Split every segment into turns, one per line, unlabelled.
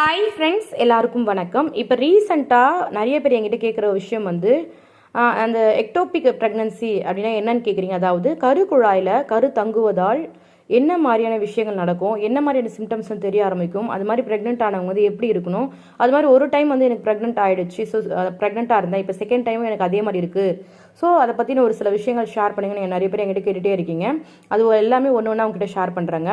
Hi friends எல்லாருக்கும் வணக்கம். இப்போ ரீசண்டாக நிறைய பேர் என்கிட்ட கேட்குற விஷயம் வந்து அந்த எக்டோபிக் ப்ரெக்னன்சி அப்படின்னா என்னன்னு கேட்குறீங்க அதாவது கரு குழாயில் கரு தங்குவதால் என்ன மாதிரியான விஷயங்கள் நடக்கும்? என்ன மாதிரியான சிம்டம்ஸ்னு தெரிய ஆரம்பிக்கும்? அது மாதிரி ப்ரெக்னென்ட் ஆனவங்க வந்து எப்படி இருக்கணும்? அது மாதிரி ஒரு டைம் வந்து எனக்கு ப்ரெக்னென்ட் ஆகிடுச்சு ஸோ ப்ரெக்னெண்ட்டாக இருந்தேன். இப்போ செகண்ட் டைமும் எனக்கு அதே மாதிரி இருக்குது ஸோ அதை பற்றின ஒரு சில விஷயங்கள் ஷேர் பண்ணுங்கன்னு நிறைய பேர் என்கிட்ட கேட்டுகிட்டே இருக்கீங்க. அது எல்லாமே ஒன்று ஒன்றா உங்ககிட்ட ஷேர் பண்ணுறேங்க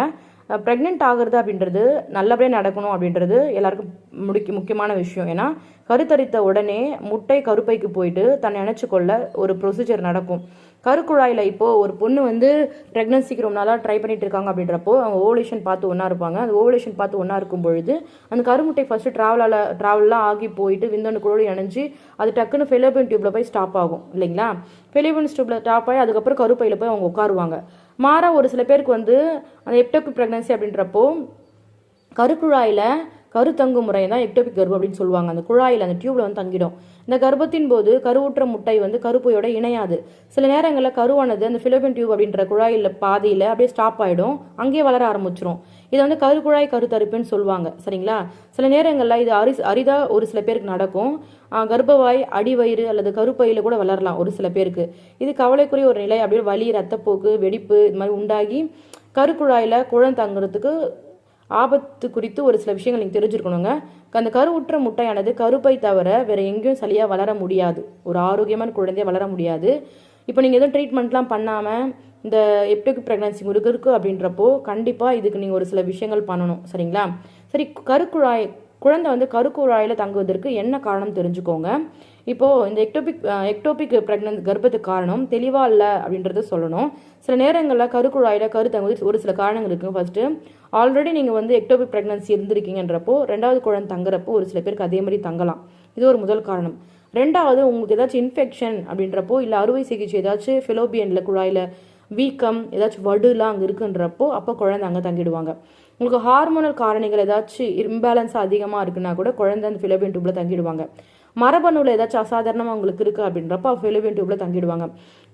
ப்ரெக்னென்ட் ஆகுறது அப்படின்றது நல்லபடியாக நடக்கணும் அப்படின்றது எல்லாருக்கும் முடிக்க முக்கியமான விஷயம். ஏன்னா கருத்தரித்த உடனே முட்டை கருப்பைக்கு போயிட்டு தன்னை நினச்சிக்கொள்ள ஒரு ப்ரொசீஜர் நடக்கும். கருக்குழாயில் இப்போது ஒரு பொண்ணு வந்து ப்ரெக்னன்சிக்கு ரொம்ப நாளாக ட்ரை பண்ணிட்டு இருக்காங்க அப்படின்றப்போ அவங்க ஓவலேஷன் பார்த்து ஒன்றா இருப்பாங்க. அந்த ஓவலேஷன் பார்த்து ஒன்றா இருக்கும் பொழுது அந்த கருமுட்டை ஃபஸ்ட்டு ட்ராவலால் ட்ராவல்லாம் ஆகி போயிட்டு விந்தணுக்களோடு இணைஞ்சு அது டக்குன்னு ஃபெலோபின் டியூப்பில் போய் ஸ்டாப் ஆகும் இல்லைங்களா? ஃபெலோபின் டியூப்பில் ஸ்டாப் ஆகி அதுக்கப்புறம் கருப்பையில் போய் அவங்க உட்காருவாங்க. மாறாக ஒரு சில பேருக்கு வந்து அந்த எப்டோபிக் ப்ரெக்னன்சி அப்படின்றப்போ கருக்குழாயில் கருத்தங்கு முறை தான் எக்டோபிக் கர்ப்பம் அப்படின்னு சொல்லுவாங்க. அந்த குழாயில் அந்த டியூப்ல வந்து தங்கிடும். இந்த கர்ப்பத்தின் போது கருவுற்ற முட்டை வந்து கருப்பையோட இணையாது. சில நேரங்களில் கருவானது அந்த ஃபிலோபின் டியூப் அப்படின்ற குழாயில் பாதியில் அப்படியே ஸ்டாப் ஆகிடும் அங்கேயே வளர ஆரம்பிச்சிரும். இதை வந்து கருக்குழாய் கருத்தரிப்புன்னு சொல்லுவாங்க. சரிங்களா? சில நேரங்களில் இது அரி அரிதா ஒரு சில பேருக்கு நடக்கும். கர்ப்பவாய் அடிவயிறு அல்லது கருப்பையில் கூட வளரலாம் ஒரு சில பேருக்கு. இது கவலைக்குரிய ஒரு நிலை. அப்படியே வலி ரத்தப்போக்கு வெடிப்பு இது மாதிரி உண்டாகி கருக்குழாயில் குழந்தை தங்குறதுக்கு ஆபத்து குறித்து ஒரு சில விஷயங்கள் நீங்கள் தெரிஞ்சிருக்கணுங்க. அந்த கருவுற்ற முட்டையானது கருப்பை தவிர வேற எங்கேயும் சரியாக வளர முடியாது. ஒரு ஆரோக்கியமான குழந்தைய வளர முடியாது. இப்போ நீங்கள் எதுவும் ட்ரீட்மெண்ட்லாம் பண்ணாமல் இந்த எப்டோக் ப்ரெக்னன்சி முருகருக்கு இருக்குது அப்படின்றப்போ கண்டிப்பாக இதுக்கு நீங்கள் ஒரு சில விஷயங்கள் பண்ணணும். சரிங்களா? சரி கருக்குழாய் குழந்தை வந்து கருக்குழாயில் தங்குவதற்கு என்ன காரணம் தெரிஞ்சுக்கோங்க. இப்போது இந்த எக்டோபிக் எக்டோபிக் ப்ரெக்னன் கர்ப்பத்துக்கு காரணம் தெளிவாக இல்லை அப்படின்றத சொல்லணும். சில நேரங்களில் கருக்குழாயில் கரு தங்குவது ஒரு சில காரணங்கள் இருக்குது ஃபஸ்ட்டு ஆல்ரெடி நீங்கள் வந்து எக்டோபிக் ப்ரெக்னன்சி இருந்திருக்கீங்கன்றப்போ ரெண்டாவது குழந்தை தங்குறப்போ ஒரு சில பேருக்கு அதே மாதிரி தங்கலாம். இது ஒரு முதல் காரணம். ரெண்டாவது உங்களுக்கு ஏதாச்சும் இன்ஃபெக்ஷன் அப்படின்றப்போ இல்லை அறுவை சிகிச்சை ஏதாச்சும் ஃபிலோபியனில் குழாயில் வீக்கம் ஏதாச்சும் வடுலாம் அங்கே இருக்குன்றப்போ அப்போ குழந்தை அங்கே தங்கிடுவாங்க. உங்களுக்கு ஹார்மோனல் காரணிகள் ஏதாச்சும் இம்பேலன்ஸ் அதிகமாக இருக்குன்னா கூட குழந்தை அந்த ஃபிலோபியன் டூப்பில் தங்கிடுவாங்க. மரபணுவில் ஏதாச்சும் அசாதாரணமாக அவங்களுக்கு இருக்குது அப்படின்றப்போ ஃபிலோபியன் டியூப்பில் தங்கிடுவாங்க.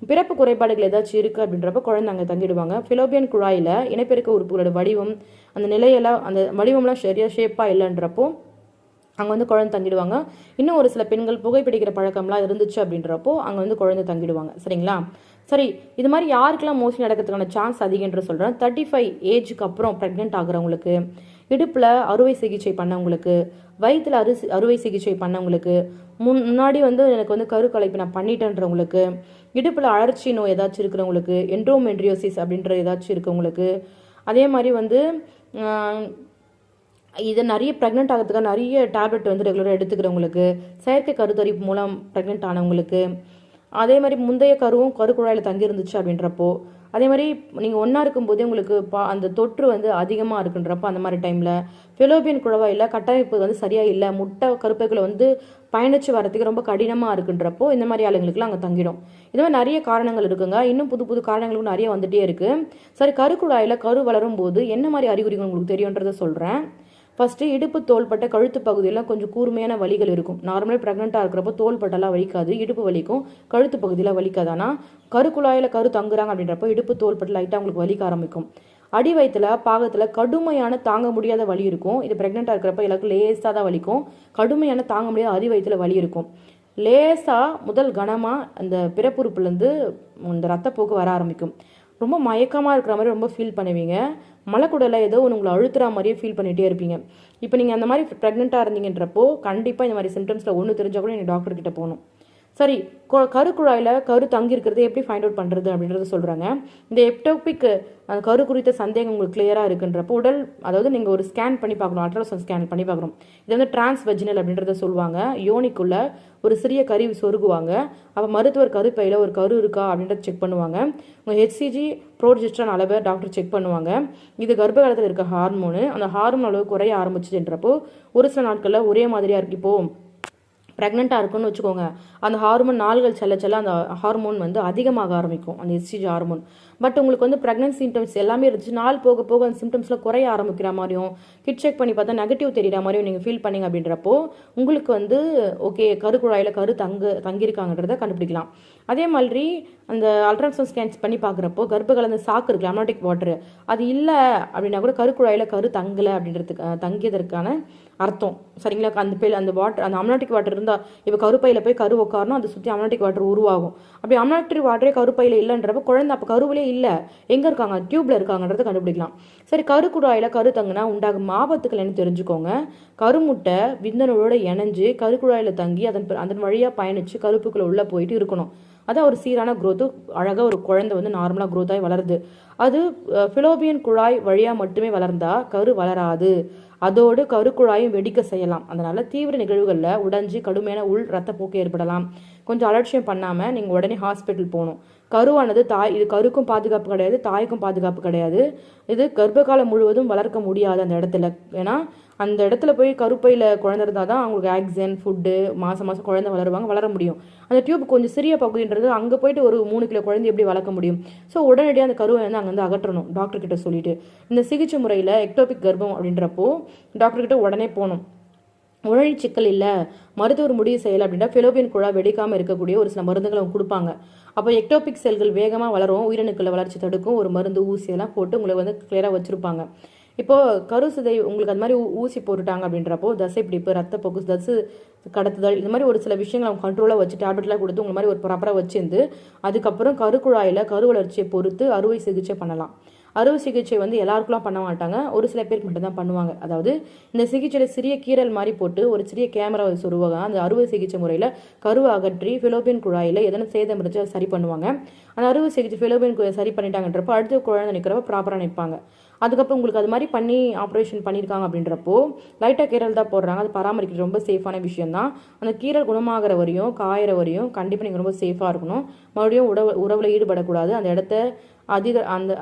பிறப்பு குறைபாடுகள் ஏதாச்சும் இருக்குது அப்படின்றப்ப குழந்தை அங்கே தங்கிடுவாங்க. ஃபிலோபியன் குழாயில் இனப்பெருக்க உறுப்புகளோட வடிவம் அந்த நிலையெல்லாம் அந்த வடிவம்லாம் சரியாக ஷேப்பாக இல்லைன்றப்போ அங்கே வந்து குழந்தை தங்கிடுவாங்க. இன்னும் ஒரு சில பெண்கள் புகைப்பிடிக்கிற பழக்கம்லாம் இருந்துச்சு அப்படின்றப்போ அங்கே வந்து குழந்தை தங்கிடுவாங்க. சரிங்களா? சரி இது மாதிரி யாருக்கெல்லாம் மோஸ்ட்லி நடக்கிறதுக்கான சான்ஸ் அதிகன்ற சொல்கிறேன் தேர்ட்டி ஃபைவ் ஏஜுக்கு அப்புறம் ப்ரெக்னென்ட் ஆகுறவங்களுக்கு இடுப்பில் அறுவை சிகிச்சை பண்ணவங்களுக்கு வயிற்றில் அறு அறுவை சிகிச்சை பண்ணவங்களுக்கு முன் முன்னாடி வந்து எனக்கு வந்து கரு கலைப்பு நான் பண்ணிட்டேன்றவங்களுக்கு இடுப்பில் அழற்சி நோய் ஏதாச்சும் இருக்கிறவங்களுக்கு என்ட்ரோமென்ட்ரியோசிஸ் அப்படின்ற ஏதாச்சும் இருக்கவங்களுக்கு அதே மாதிரி வந்து இது நிறைய ப்ரெக்னென்ட் ஆகிறதுக்காக நிறைய டேப்லெட் வந்து ரெகுலராக எடுத்துக்கிறவங்களுக்கு செயற்கை கருத்தரிப்பு மூலம் ப்ரெக்னென்ட் ஆனவங்களுக்கு அதே மாதிரி முந்தைய கருவும் கருக்குழாயில் தங்கி இருந்துச்சு அப்படின்றப்போ அதே மாதிரி நீங்கள் ஒன்றா இருக்கும்போதே உங்களுக்கு பா அந்த தொற்று வந்து அதிகமாக இருக்குன்றப்போ அந்த மாதிரி டைமில் ஃபெலோபியன் குழவாயில் கட்டமைப்பு வந்து சரியாக இல்லை முட்டை கருப்பைகளை வந்து பயணித்து வரதுக்கு ரொம்ப கடினமாக இருக்குன்றப்போ இந்த மாதிரி ஆளுங்களுக்குலாம் அங்கே தங்கிடும். இந்த மாதிரி நிறைய காரணங்கள் இருக்குங்க. இன்னும் புது புது காரணங்களும் நிறைய வந்துட்டே இருக்குது சரி கருக்குழாயில் கரு வளரும் போது என்ன மாதிரி அறிகுறிகள் உங்களுக்கு தெரியுன்றதை சொல்கிறேன் ஃபஸ்ட்டு இடுப்பு தோள்பட்டை கழுத்து பகுதியெல்லாம் கொஞ்சம் கூர்மையான வலிகள் இருக்கும். நார்மலாக ப்ரெக்னெண்ட்டாக இருக்கிறப்போ தோள்பட்டெல்லாம் வலிக்காது. இடுப்பு வலிக்கும். கழுத்து பகுதியில் வலிக்காது. ஆனால் கருக்குழாயில் கரு தங்குறாங்க அப்படின்றப்போ இடுப்பு தோள்பட்டை லைட்டாக அவங்களுக்கு வலிக்க ஆரம்பிக்கும். அடி வயிற்றுல பாகத்தில் கடுமையான தாங்க முடியாத வலி இருக்கும். இது ப்ரெக்னெண்ட்டாக இருக்கிறப்ப எல்லாருக்கும் லேசாக தான் வலிக்கும். கடுமையான தாங்க முடியாத அடி வயிற்றுல வலி இருக்கும். லேசாக முதல் கனமாக அந்த பிறப்புறுப்புலேருந்து இந்த ரத்தப்போக்கு வர ஆரம்பிக்கும். ரொம்ப மயக்கமாக இருக்கிற மாதிரி ரொம்ப ஃபீல் பண்ணுவீங்க. மலைக்குடலில் ஏதோ ஒன்று உங்களை அழுத்துற மாதிரியே ஃபீல் பண்ணிகிட்டே இருப்பீங்க. இப்போ நீங்கள் அந்த மாதிரி ப்ரெக்னெண்ட்டாக இருந்தீங்கன்றப்போ கண்டிப்பாக இந்த மாதிரி சிம்டம்ஸில் ஒன்று தெரிஞ்சால் கூட நீங்கள் டாக்டர்கிட்ட போகணும். சரி கொ- கருக்குழாயில் கரு தங்கியிருக்கிறது எப்படி ஃபைண்ட் அவுட் பண்ணுறது அப்படின்றத சொல்கிறாங்க இந்த எப்டோபிக் அந்த கரு குறித்த சந்தேகம் உங்களுக்கு கிளியராக இருக்குன்றப்போ உடல் அதாவது நீங்கள் ஒரு ஸ்கேன் பண்ணி பார்க்கணும் அல்ட்ராசவுண்ட் ஸ்கேன் பண்ணி பார்க்கணும். இது வந்து டிரான்ஸ் வெஜினல் அப்படின்றத சொல்லுவாங்க. யோனிக்குள்ள ஒரு சிறிய கருவி சொருகுவாங்க. அப்போ மருத்துவர் கருப்பையில் ஒரு கரு இருக்கா அப்படின்றத செக் பண்ணுவாங்க. உங்கள் ஹெச்சிஜி ப்ரோஜெஸ்ட்ரான் அளவை டாக்டர் செக் பண்ணுவாங்க. இது கர்ப்ப காலத்தில் இருக்க ஹார்மோனு அந்த ஹார்மோன் அளவு குறைய ஆரம்பிச்சுன்றப்போ ஒரு சில நாட்களில் ஒரே மாதிரியாக இருக்கு இப்போது ப்ரெக்னெண்ட்டாக இருக்குன்னு வச்சுக்கோங்க. அந்த ஹார்மோன் நாள்கள் செல்ல செல்ல அந்த ஹார்மோன் வந்து அதிகமாக ஆரம்பிக்கும். அந்த எஸ்டிஜி ஹார்மோன் பட் உங்களுக்கு வந்து ப்ரெக்னன்சி சிம்டம்ஸ் எல்லாமே இருந்துச்சு. நாள் போக போக அந்த சிம்டம்ஸில் குறைய ஆரம்பிக்கிற மாதிரியும் கிட் செக் பண்ணி பார்த்தா நெகட்டிவ் தெரியுற மாதிரியும் நீங்கள் ஃபீல் பண்ணிங்க அப்படின்றப்போ உங்களுக்கு வந்து ஓகே கருக்குழாயில் கரு தங்கு தங்கியிருக்காங்கன்றதை கண்டுபிடிக்கலாம். அதே மாதிரி அந்த அல்ட்ராசவுண்ட் ஸ்கேன்ஸ் பண்ணி பார்க்குறப்போ கர்ப்ப கலந்த சாக்கு இருக்குது அம்னாட்டிக் வாட்டர் அது இல்லை அப்படின்னா கூட கருக்குழாயில் கரு தங்கலை அப்படின்றதுக்கு தங்கியதற்கான அர்த்தம். சரிங்களா? அந்த பேல் அந்த வாட்டர் அந்த அம்னாட்டிக் வாட்டர் இருந்தால் இப்போ கருப்பையில் போய் கரு உட்காரணும் அதை சுற்றி அம்னாட்டிக் வாட்டர் உருவாகும். அப்படி அம்னாட்டிக் வாட்டரே கருப்பையில் இல்லைன்றப்ப குழந்தை அப்போ கருவிலே இல்லை. எங்கே இருக்காங்க? டியூப்பில் இருக்காங்கன்றதை கண்டுபிடிக்கலாம். சரி கரு குழாயில் கரு தங்குனா உண்டாகும் ஆபத்துக்கள் என்ன தெரிஞ்சுக்கோங்க. கருமுட்டை விந்தனோட இணைஞ்சு கருக்குழாயில் தங்கி அதன் அதன் வழியாக பயணித்து கருப்புக்குள்ளே உள்ளே போயிட்டு இருக்கணும். அதான் ஒரு சீரான குரோத்து அழகாக ஒரு குழந்தை வந்து நார்மலாக குரோத்தாகி வளருது. அது ஃபிலோபியன் குழாய் வழியாக மட்டுமே வளர்ந்தால் கரு வளராது. அதோடு கருக்குழாயும் வெடிக்க செய்யலாம். அதனால தீவிர நிகழ்வுகளில் உடைஞ்சு கடுமையான உள் ரத்தப்போக்கு ஏற்படலாம். கொஞ்சம் அலட்சியம் பண்ணாமல் நீங்கள் உடனே ஹாஸ்பிட்டல் போகணும். கருவானது தாய் இது கருக்கும் பாதுகாப்பு கிடையாது தாய்க்கும் பாதுகாப்பு கிடையாது. இது கர்ப்பகாலம் முழுவதும் வளர்க்க முடியாது அந்த இடத்துல. ஏன்னா அந்த இடத்துல போய் கருப்பையில் குழந்தை இருந்தால் தான் அவங்களுக்கு ஆக்சிஜன் ஃபுட்டு மாதம் மாதம் குழந்தை வளருவாங்க வளர முடியும். அந்த டியூப் கொஞ்சம் சிறிய பகுதின்றது அங்கே போயிட்டு ஒரு மூணு கிலோ குழந்தை எப்படி வளர்க்க முடியும்? ஸோ உடனடியாக அந்த கருவை வந்து அங்கேருந்து அகற்றணும் டாக்டர்கிட்ட சொல்லிட்டு. இந்த சிகிச்சை முறையில் எக்டோபிக் கர்ப்பம் அப்படின்றப்போ டாக்டர்கிட்ட உடனே போகணும். உழழி சிக்கல் இல்லை மருத்துவர் முடிவு செய்யலை அப்படின்னா ஃபிலோபியன் குழா வெடிக்காமல் இருக்கக்கூடிய ஒரு சில மருந்துகளை அவங்க கொடுப்பாங்க. அப்போ எக்டோபிக் செல்கள் வேகமாக வளரும் உயிரணுக்களை வளர்ச்சி தடுக்கும் ஒரு மருந்து ஊசியெல்லாம் போட்டு உங்களை வந்து கிளியராக வச்சுருப்பாங்க. இப்போது கரு சிதை உங்களுக்கு அந்த மாதிரி ஊ- ஊசி போட்டுட்டாங்க அப்படின்றப்போ தசை பிடிப்பு ரத்தப்போக்கு தசு கடத்துதல் இந்த மாதிரி ஒரு சில விஷயங்களை அவங்க கண்ட்ரோலாக வச்சு டேப்லெட்லாம் கொடுத்து உங்களை மாதிரி ஒரு ப்ராப்பராக வச்சிருந்து அதுக்கப்புறம் கருக்குழாயில் கரு வளர்ச்சியை பொறுத்து அறுவை சிகிச்சை பண்ணலாம். அறுவை சிகிச்சை வந்து எல்லாருக்குலாம் பண்ண மாட்டாங்க. ஒரு சில பேருக்கு மட்டும்தான் பண்ணுவாங்க. அதாவது இந்த சிகிச்சையில் சிறிய கீறல் மாதிரி போட்டு ஒரு சிறிய கேமரா சொருவாங்க அந்த அறுவை சிகிச்சை முறையில் கருவை அகற்றி ஃபிலோபியன் குழாயில் எதனா சேதம் இருந்துச்சு சரி பண்ணுவாங்க. அந்த அறுவை சிகிச்சை ஃபிலோபியன் சரி பண்ணிட்டாங்கன்றப்போ அடுத்த குழந்தை நிற்கிறப்ப ப்ராப்பராக நிற்பாங்க அதுக்கப்புறம் உங்களுக்கு அது மாதிரி பண்ணி ஆப்ரேஷன் பண்ணியிருக்காங்க அப்படின்றப்போ லைட்டாக கீரல் தான் போடுறாங்க. அது பராமரிக்கிறது ரொம்ப சேஃபான விஷயம் தான் அந்த கீரல் குணமாகிற வரையும் காயிற வரையும் கண்டிப்பாக நீங்கள் ரொம்ப சேஃபாக இருக்கணும். மறுபடியும் உறவு உறவில் ஈடுபடக்கூடாது. அந்த இடத்த அதிக அந்த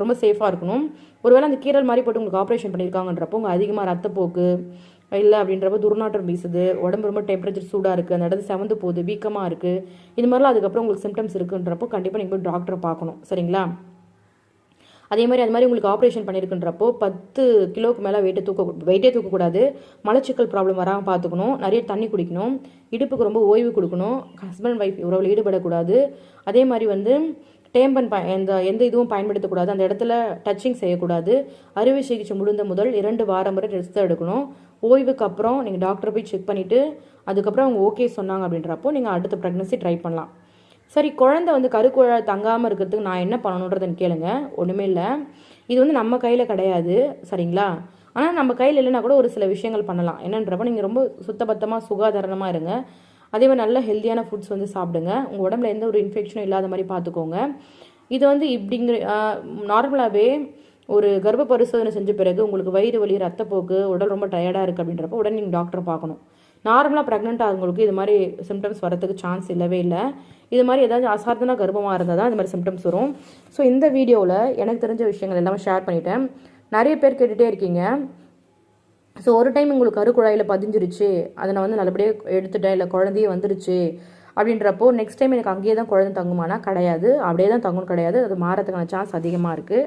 ரொம்ப சேஃபாக இருக்கணும். ஒருவேளை அந்த கீரல் மாதிரி போட்டு உங்களுக்கு ஆப்ரேஷன் பண்ணியிருக்காங்கன்றப்போ உங்கள் அதிகமாக ரத்தப்போக்கு இல்லை அப்படின்றப்ப துர்நாற்றம் வீசுது உடம்பு ரொம்ப டெம்பரேச்சர் சூடாக இருக்குது அந்த இடத்துல செவந்து போகுது வீக்கமாக இருக்குது இது மாதிரிலாம் அதுக்கப்புறம் உங்களுக்கு சிம்டம்ஸ் இருக்குன்றப்போ கண்டிப்பாக நீங்கள் போய் டாக்டரை பார்க்கணும். சரிங்களா? அதே மாதிரி அது மாதிரி உங்களுக்கு ஆப்ரேஷன் பண்ணியிருக்குன்றப்போ பத்து கிலோவுக்கு மேலே வெயிட்டை தூக்க வெயிட்டே தூக்கக்கூடாது. மலச்சிக்கல் ப்ராப்ளம் வராமல் பார்த்துக்கணும். நிறைய தண்ணி குடிக்கணும். இடுப்புக்கு ரொம்ப ஓய்வு கொடுக்கணும். ஹஸ்பண்ட் ஒய்ஃப் உறவில் ஈடுபடக்கூடாது. அதே மாதிரி வந்து டேம்பன் ப எந்த எந்த இதுவும் பயன்படுத்தக்கூடாது. அந்த இடத்துல டச்சிங் செய்யக்கூடாது. அறுவை சிகிச்சை முடிந்த முதல் இரண்டு வாரம் வரை ரெஸ்ட் எடுக்கணும். ஓய்வுக்கு அப்புறம் நீங்கள் டாக்டரை போய் செக் பண்ணிவிட்டு அதுக்கப்புறம் அவங்க ஓகே சொன்னாங்க அப்படின்றப்போ நீங்கள் அடுத்த ப்ரெக்னன்சி ட்ரை பண்ணலாம். சரி குழந்தை வந்து கருக்குழாய் தங்காமல் இருக்கிறதுக்கு நான் என்ன பண்ணணுன்றதுன்னு கேளுங்க. ஒன்றுமே இல்லை. இது வந்து நம்ம கையில் கிடையாது சரிங்களா? ஆனால் நம்ம கையில் இல்லைனா கூட ஒரு சில விஷயங்கள் பண்ணலாம். என்னன்றப்ப நீங்கள் ரொம்ப சுத்தபத்தமாக சுகாதாரமாக இருங்க. அதே மாதிரி நல்ல ஹெல்த்தியான ஃபுட்ஸ் வந்து சாப்பிடுங்க. உங்கள் உடம்புல எந்த ஒரு இன்ஃபெக்ஷனும் இல்லாத மாதிரி பார்த்துக்கோங்க இது வந்து இப்படிங்கிற நார்மலாகவே ஒரு கர்ப்ப பரிசோதனை செஞ்ச பிறகு உங்களுக்கு வயிறு வலி ரத்தப்போக்கு உடல் ரொம்ப டயர்டாக இருக்குது அப்படின்றப்ப உடனே நீங்கள் டாக்டரை பார்க்கணும். நார்மலாக ப்ரெக்னென்ட் ஆகுங்களுக்கு இது மாதிரி சிம்டம்ஸ் வரதுக்கு சான்ஸ் இல்லவே இல்லை. இது மாதிரி ஏதாவது அசார்த்தன கர்ப்பமாக இருந்தால் தான் இது மாதிரி சிம்டம்ஸ் வரும். ஸோ இந்த வீடியோவில் எனக்கு தெரிஞ்ச விஷயங்கள் எல்லாமே ஷேர் பண்ணிட்டேன். நிறைய பேர் கேட்டுகிட்டே இருக்கீங்க. ஸோ ஒரு டைம் உங்களுக்கு கருக்குழாயில் பதிஞ்சிருச்சு. அதை நான் வந்து நல்லபடியாக எடுத்துட்டேன். இல்லை குழந்தையே வந்துருச்சு. அப்படின்றப்போ நெக்ஸ்ட் டைம் எனக்கு அங்கேயே தான் குழந்தை தங்குமானா கிடையாது. அப்படியே தான் தங்கணும் கிடையாது. அது மாறதுக்கான சான்ஸ் அதிகமாக இருக்குது